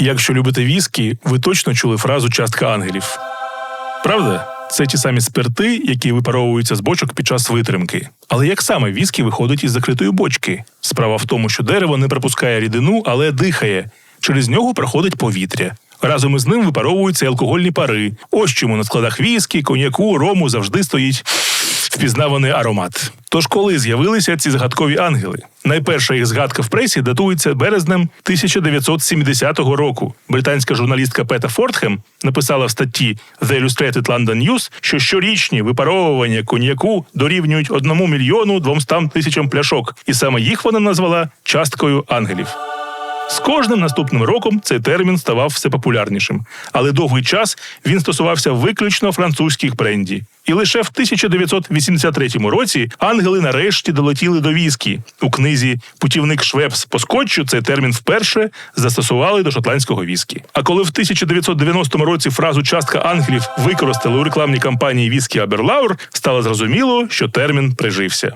Якщо любите віскі, ви точно чули фразу частка ангелів. Правда? Це ті самі спирти, які випаровуються з бочок під час витримки. Але як саме віскі виходить із закритої бочки? Справа в тому, що дерево не пропускає рідину, але дихає. Через нього проходить повітря. Разом із ним випаровуються алкогольні пари. Ось чому на складах віскі, коньяку, рому завжди стоїть впізнаваний аромат. Тож коли з'явилися ці загадкові ангели? Найперша їх згадка в пресі датується березнем 1970 року. Британська журналістка Пета Фортхем написала в статті The Illustrated London News, що щорічні випаровування коньяку дорівнюють 1 мільйону 200 тисячам пляшок, і саме їх вона назвала часткою ангелів. З кожним наступним роком цей термін ставав все популярнішим, але довгий час він стосувався виключно французьких бренді. І лише в 1983 році ангели нарешті долетіли до віскі. У книзі Путівник Швепс по скотчу цей термін вперше застосували до шотландського віскі. А коли в 1990 році фразу частка ангелів використали у рекламній кампанії віскі Аберлаур, стало зрозуміло, що термін прижився.